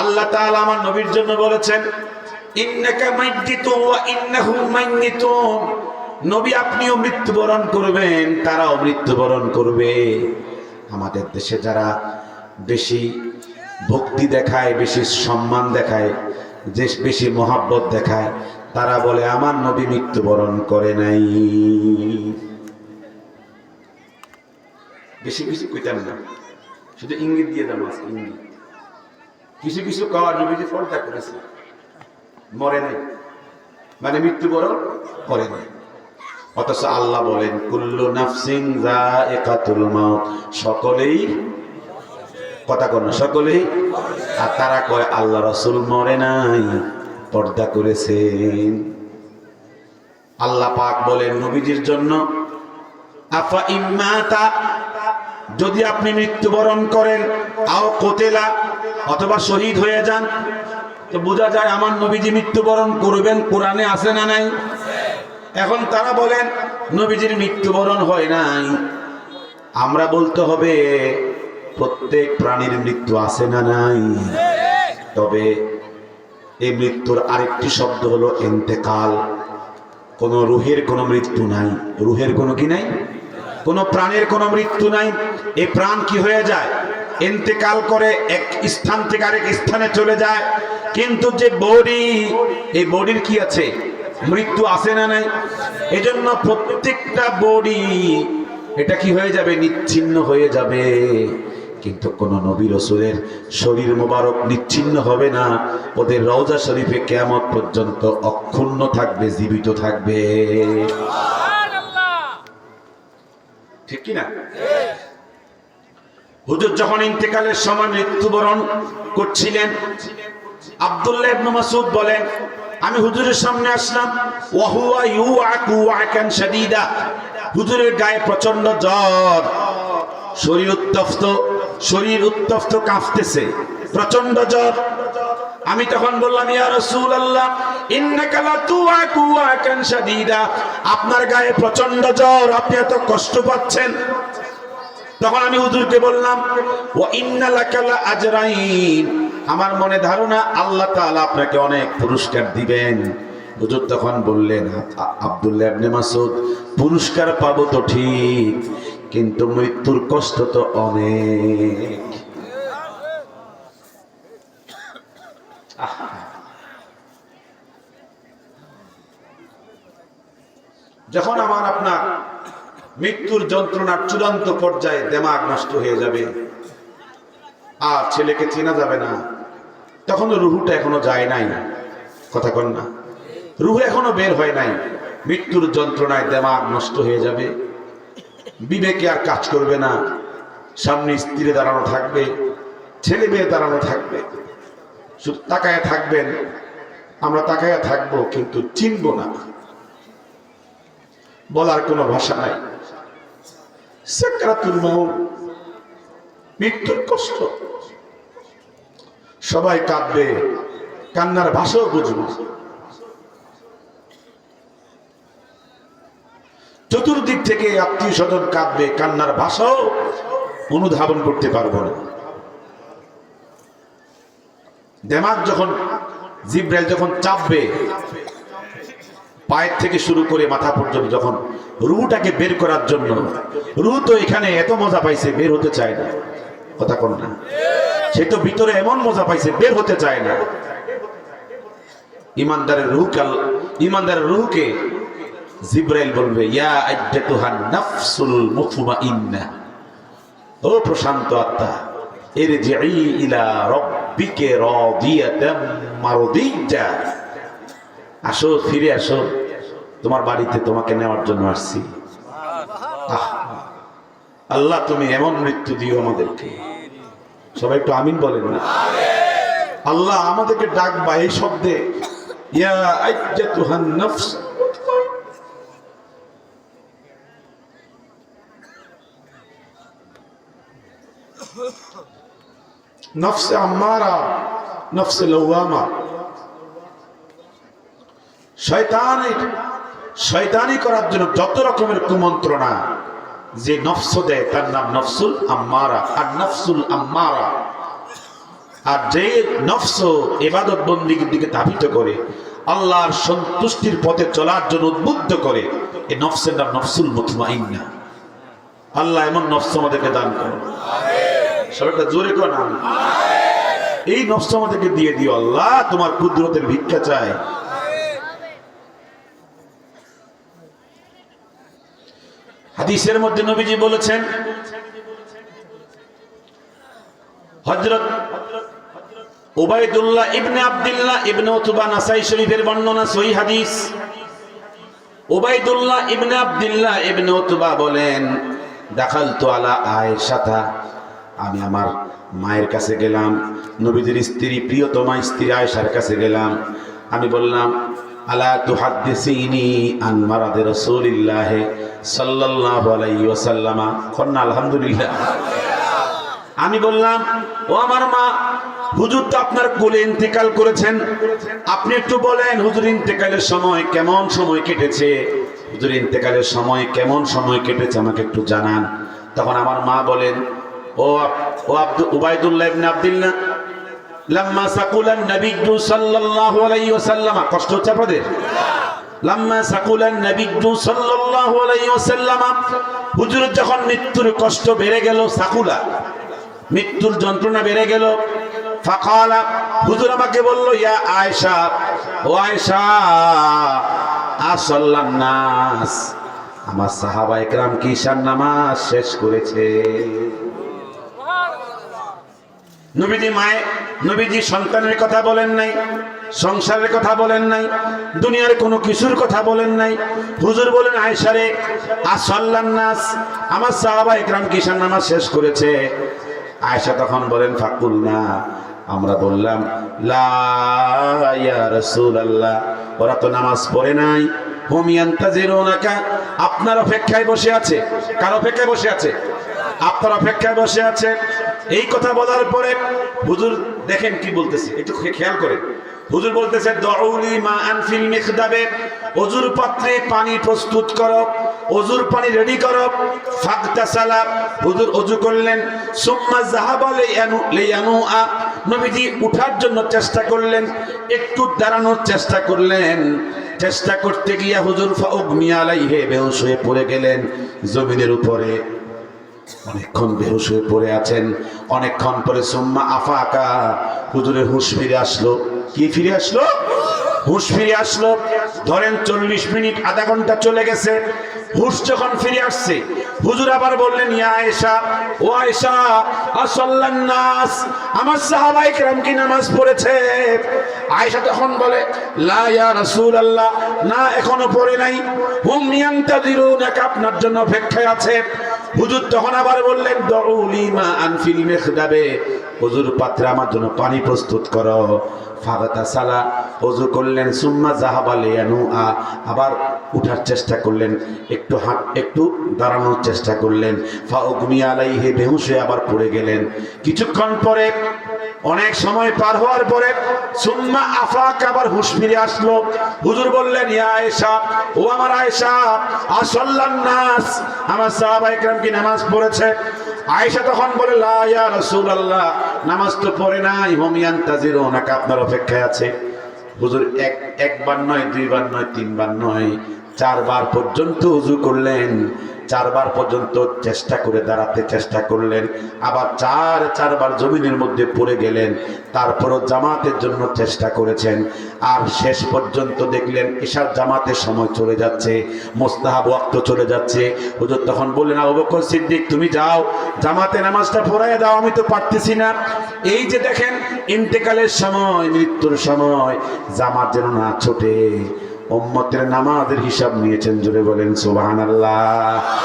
আল্লাহ তাআলা আমার নবীর জন্য বলেছেন, ইন্নাকা মাইয়িতুন ওয়া ইন্নাহুম মাইয়িতুন নবী আপনিও মৃত্যুবরণ করবেন, তারাও মৃত্যুবরণ করবে। আমাদের দেশে যারা বেশি ভক্তি দেখায়, বেশি সম্মান দেখায়, যে বেশি মহাব্বত দেখায়, তারা বলে, আমার নবী মৃত্যুবরণ করে নাই। বেশি বেশি কইতাম না। শুধু ইঙ্গিত দিয়ে দাম ইঙ্গিত। কিছু কিছু কওয়ার নবীজি পর্দা করেছে। মরে নাই। মানে মৃত্যুবরণ করে নাই। অথচ আল্লাহ বলেন, কুল্লু নাফসিং যা একাতুল মাউত। সকলেই কথা কন সকলেই। আর তারা কয়, আল্লাহ রসুল মরে নাই, পর্দা করেছেন। আল্লাহ পাক বলেন, নবীজির জন্য, আফা ইম্মাতা, যদি আপনি মৃত্যুবরণ করেন, আও কোতেলা অথবা শহীদ হয়ে যান। তো বোঝা যায় আমার নবীজি মৃত্যুবরণ করবেন, কোরআনে আছে না নাই? এখন তারা বলেন, নবীজির মৃত্যুবরণ হয় নাই। আমরা বলতে হবে, প্রত্যেক প্রাণীর মৃত্যু আছে না নাই? তবে এই মৃত্যুর আরেকটি শব্দ হলো এন্তেকাল। কোন রুহের কোনো মৃত্যু নাই। রুহের কোনো কি নাই? কোন প্রাণের কোনো মৃত্যু নাই। এই প্রাণ কি হয়ে যায়? এন্তেকাল করে এক স্থান থেকে আরেক স্থানে চলে যায়। কিন্তু যে বডি এই বডির কি আছে? মৃত্যু আছে না নাই? এজন্য প্রত্যেকটা বডি এটা কি হয়ে যাবে? নিচ্ছিন্ন হয়ে যাবে। কিন্তু কোন নবী রসুলের শরীর মোবারক নিচ্ছিন্ন হবে না। ওদের রওজা শরীফে কেমন পর্যন্ত অক্ষুণ্ণ থাকবে জীবিত থাকবে। ঠিক কি না হুজুর যখন ইন্তেকালের সময় মৃত্যুবরণ করছিলেন, আব্দুল্লাহ ইবনে বলেন, আমি হুজুরের সামনে আসলাম, ওয়াহুয়া ইউআকু ওয়াকান শাদীদা। হুজুরের গায়ে প্রচণ্ড জ্বর, শরীর উত্তপ্ত শরীর উত্তপ্ত কাঁপতেছে প্রচণ্ড জ্বর। আমি তখন বললাম, ইয়া রাসূলুল্লাহ, ইন্নাকা লা তুআকু ওয়াকান শাদীদা। আপনার গায়ে প্রচণ্ড জ্বর, আপনি এত কষ্ট পাচ্ছেন। তখন আমি হুজুরকে বললাম ও ইন্নালাকালা আজরাইন। আমার মনে ধারণা, আল্লাহ তাআলা আপনাকে অনেক পুরস্কার দিবেন। হুজুর তখন বললেন আব্দুল্লাহ ইবনে মাসুদ পুরস্কার পাবো তো ঠিক, কিন্তু মৃত্যুর কষ্ট তো অনেক। যখন আমার আপনার মৃত্যুর যন্ত্রণার চূড়ান্ত পর্যায়ে দেমাগ নষ্ট হয়ে যাবে। আর ছেলেকে চেনা যাবে না। তখন রুহুটা এখনও যায় নাই। কথা কন না। রুহু এখনও বের হয় নাই। মৃত্যুর যন্ত্রণায় দেমাগ নষ্ট হয়ে যাবে। বিবেকে আর কাজ করবে না। সামনে স্ত্রী দাঁড়ানো থাকবে। ছেলে মেয়ে দাঁড়ানো থাকবে। শুধু তাকায় থাকবেন। আমরা তাকায় থাকব কিন্তু চিনব না। বলার কোনো ভাষা নাই। মৃত্যুর কষ্ট। সবাই কাঁদবে। কান্নার ভাষাও বুঝবে। চতুর্দিক থেকে আত্মীয় স্বজন কাঁদবে। কান্নার ভাষাও অনুধাবন করতে পারব না। দেমাগ যখন, জিব্রাইল যখন চাপবে পায়ের থেকে শুরু করে মাথা পর্যন্ত যখন রুটাকে বের করার জন্য রু তো এখানে এত মজা পাইছে, বের হতে চায় না। কথা কোন না। সে তো ভিতরে এমন মজা পাইছে, বের হতে চায় না। ইমানদারের রুহ কাল ইমানদারের রুহকে জিব্রাইল বলবে, ইয়া আইয়াতুহান নাফসুল মুতমাইন্না ও প্রশান্ত আত্মা ইরজিই ইলা রাব্বিকে রাদিয়াতাম মারদিয়া আসো, ফিরে আসো। তোমার বাড়িতে তোমাকে নেওয়ার জন্য আসছি। আল্লাহ, তুমি এমন মৃত্যু দিও আমাদেরকে। সবাই একটু আমিন বলেন না। আল্লাহ আমাদেরকে ডাকবা এই শব্দে। লওয়ামা। শয়তানের শয়তানি করার জন্য যত রকমের কুমন্ত্রণা যে নফস দেয় তার নাম নফসুল আম্মারা। আর নফসুল আম্মারা আর যে নফস এবাদত বন্দির দিকে ধাবিত করে আল্লাহর সন্তুষ্টির পথে চলার জন্য উদ্বুদ্ধ করে এই নফসের নাম নফসুল মুতমাইন্না। আল্লাহ এমন নফস আমাদেরকে দান করো সবাইটা জোরে কর না এই নফস আমাদেরকে দিয়ে দিও। আল্লাহ তোমার কুদরতের ভিক্ষা চায়। হাদিসের মধ্যে নবীজি বলেছেন, হযরত Ubaidullah ibn Abdullah ibn Utba Nasai শরীফের বর্ণনা সহিহ হাদিস। Ubaidullah ibn Abdullah ibn Utba বলেন, দাখালতু আলা আয়েশাতা, আমি আমার মায়ের কাছে গেলাম নবীদের স্ত্রী, প্রিয়তমা স্ত্রী আয়েশার কাছে গেলাম। আমি বললাম আলা তুহাদ্দিসিনি আন মারাদে রাসূলিল্লাহ সাল্লাল্লাহু আলাইহি ওয়াসাল্লামা। কন্না আলহামদুলিল্লাহ। আমি বললাম, ও আমার মা, হুজুর তো আপনার কোলে ইন্তেকাল করেছেন। আপনি একটু বলেন, হুজুর ইন্তেকালের সময় কেমন সময় কেটেছে? হুজুর ইন্তেকালের সময় কেমন সময় কেটেছে আমাকে একটু জানান। তখন আমার মা বলেন, ও ও আব্দু উবাইদুল্লাহ ইবনে আব্দুল্লাহ লাম্মা সাকুলান নবিয়্যু সাল্লাল্লাহু আলাইহি ওয়াসাল্লাম। কষ্ট হচ্ছে আপনাদের? লাম্মা সাকুলান নবিয়্যু সাল্লাল্লাহু আলাইহি ওয়াসাল্লাম। হুজুর যখন মৃত্যুর কষ্ট বেড়ে গেল, সাকুলা, মৃত্যুর যন্ত্রণা বেড়ে গেল, ফাকালা, হুজুর আমাকে বলল, ইয়া আয়েশা, ও আয়েশা, আসল্লান নাস। আমার সাহাবা একরাম কি ঈশান নামাজ শেষ করেছে? নবীজি মায়ে নবীজি সন্তানের কথা বলেন নাই, সংসারের কথা বলেন নাই, দুনিয়ার কোনো কিছুর কথা বলেন নাই। হুজুর বলেন আয়সারে নাস, আমার সাহাবা একরাম কিষান নামাজ শেষ করেছে। আয়সা তখন বলেন, ফাকুল না, আমরা বললাম, লা ইয়া রাসূলুল্লাহ, ওরা তো নামাজ পড়ে নাই। হুম ইয়ান্তাজিরুনাকা, আপনার অপেক্ষায় বসে আছে। কার অপেক্ষায় বসে আছে? আপনার অপেক্ষায় বসে আছে। এই কথা বলার পরে হুজুর দেখেন কি বলতেছে, একটু খেয়াল করেন। হুজুর বলতেছে, দউলি মা আনফিল মিখদাবে, অজুর পাত্রে পানি প্রস্তুত করো, অজুর পানি রেডি করো ফাগতাসালা হুজুর অজু করলেন, সুম্মা যাহাবা লিয়ানু লিয়ানু আ। নবীজি উঠার জন্য চেষ্টা করলেন, একটু দাঁড়ানোর চেষ্টা করলেন। চেষ্টা করতে গিয়া হুজুর ফাউগমি আলাইহি বেহুশ হয়ে পড়ে গেলেন, জমিনের উপরে। অনেকক্ষণ বেহুশ হয়ে পড়ে আছেন। অনেকক্ষণ পরে সুম্মা আফাকা হুজুরের হুঁশ ফিরে আসলো। কি ফিরে আসলো? হুঁশ ফিরে আসলো। ধরেন চল্লিশ মিনিট, আধা ঘণ্টা চলে গেছে। হুঁশ যখন ফিরে আসছে, হুজুর আবার বললেন, ইয়া আয়েশা। ও আয়েশা, আসল্লান নাস। আমার সাহাবাই কি নামাজ পড়েছে? আয়েশা তখন বলে, লা ইয়া না, এখনও পড়ে নাই। হুম ইয়ান্তাদিরুনাকা আপনার জন্য অপেক্ষায় আছে। হুজুর তখন আবার বললেন দউলি মা আনফিল মেখদাবে। হুজুর, পাত্রে আমার জন্য পানি প্রস্তুত করো। ফাগাতা সালা, হুজুর করলেন, সুম্মা জাহাবালে আ। আবার উঠার চেষ্টা করলেন, একটু হাঁট, একটু দাঁড়ানোর চেষ্টা করলেন। ফা উগমি আলাইহি, বেহুশ আবার পড়ে গেলেন। কিছুক্ষণ পরে অনেক সময় পার হওয়ার পরে সুম্মা আফাক আবার হুশ ফিরে আসলো। হুজুর বললেন, ইয়া আয়েশা, ও আমার আয়েশা, আসল্লান নাস। আমার সাহাবা একরাম কি নামাজ পড়েছে? আয়েশা তখন বলে, লা ইয়া রাসূলুল্লাহ, নামাজ তো পড়ে নাই, হুম ইয়ান্তাজিরুনাকা। আপনার অপেক্ষায় আছে। হুজুর, এক, একবার নয়, দুইবার নয়, তিনবার নয়, চারবার পর্যন্ত উজু করলেন। চারবার পর্যন্ত চেষ্টা করে দাঁড়াতে চেষ্টা করলেন, আবার চার চারবার জমিনের মধ্যে পড়ে গেলেন, তারপরও জামাতের জন্য চেষ্টা করেছেন, আর শেষ পর্যন্ত দেখলেন এসব জামাতের সময় চলে যাচ্ছে, মোস্তাহাব ওয়াক্ত চলে যাচ্ছে। হুজুর তখন বললেন, আবু সিদ্দিক, তুমি যাও, জামাতে নামাজটা পড়ায় দাও, আমি তো পারতেছি না। এই যে দেখেন, ইন্তেকালের সময়, মৃত্যুর সময়, জামাত যেন না ছোটে। উম্মতের নামাজের হিসাব নিয়েছেন জুড়ে বলেন সুবহানাল্লাহ।